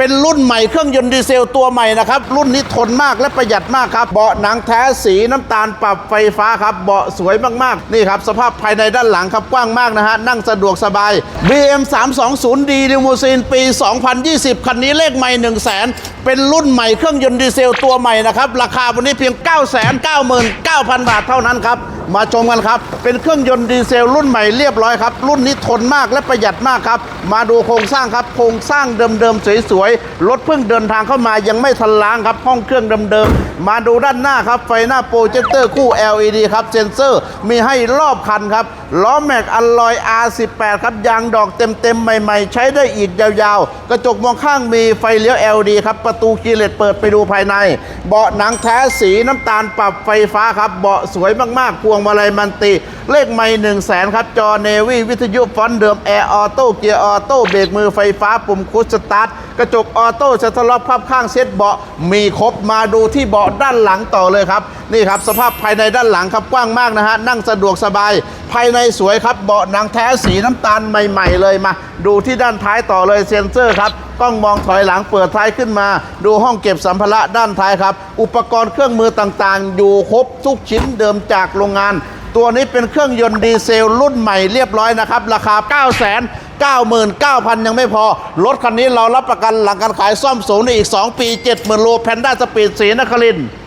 เป็นรุ่นใหม่เครื่องยนต์ดีเซลตัวใหม่นะครับ รุ่นนี้ทนมากและประหยัดมากครับ เบาะหนังแท้สีน้ำตาลปรับไฟฟ้าครับ เบาะสวยมากๆ นี่ครับ สภาพภายในด้านหลังครับกว้างมากนะฮะ นั่งสะดวกสบาย BM 320D ลิมูซีนปี 2020 คันนี้เลขใหม่ 1 0 0 0 0แเป็นรุ่นใหม่เครื่องยนต์ดีเซลตัวใหม่นะครับ ราคาวันนี้เพียง 999,000 บาทเท่านั้นครับ มาชมกันครับ เป็นเครื่องยนต์ดีเซลรุ่นใหม่เรียบร้อยครับ รุ่นนี้ทนมากและประหยัดมากครับ มาดูโครงสร้างครับ โครงสร้างเดิมๆสวยๆ รถเพิ่งเดินทางเข้ามายังไม่ทันล้างครับ ห้องเครื่องเดิมๆ มาดูด้านหน้าครับ ไฟหน้าโปรเจคเตอร์คู่ LED ครับ เซนเซอร์มีให้รอบคันครับ ล้อแม็กอลลอย R18 ครับ ยางดอกเต็มๆ ใหม่ๆ ใช้ได้อีกยาวๆ กระจกมองข้างมีไฟเลี้ยว LED ครับ ประตูคีย์เลตเปิดไปดูภายใน เบาะหนังแท้สีน้ำตาลปรับไฟฟ้าครับ เบาะสวยมากๆพวงมาลัยมันตี เลขไม่1 0 0 0 0แสนครับ จอเนวี่วิทยุฟอนต์เดิม แอร์ออโต้เกียร์ออโต้เบรกมือไฟฟ้าปุ่มคุชสตาร์ทกระจกออโต้ชัตเตอร์ล็อกพับข้างเซ็ตเบาะมีครบมาดูที่เบาะด้านหลังต่อเลยครับ นี่ครับ สภาพภายในด้านหลังครับกว้างมากนะฮะ นั่งสะดวกสบาย ภายในสวยครับเบาะหนังแท้สีน้ำตาลใหม่ ๆ เลยมา ดูที่ด้านท้ายต่อเลยเซ็นเซอร์ครับกล้องมองถอยหลังเปิดท้ายขึ้นมา ดูห้องเก็บสัมภาระด้านท้ายครับ อุปกรณ์เครื่องมือต่างๆ อยู่ครบทุกชิ้นเดิมจากโรงงาน ตัวนี้เป็นเครื่องยนต์ดีเซลรุ่นใหม่เรียบร้อยนะครับ ราคา9 9 9 0 0 0 ยังไม่พอ รถคันนี้เรารับประกันหลังการขายซ่อมศูนย์อีก 2 ปี 70,000 โลแพนด้าสปีดสีนครินทร์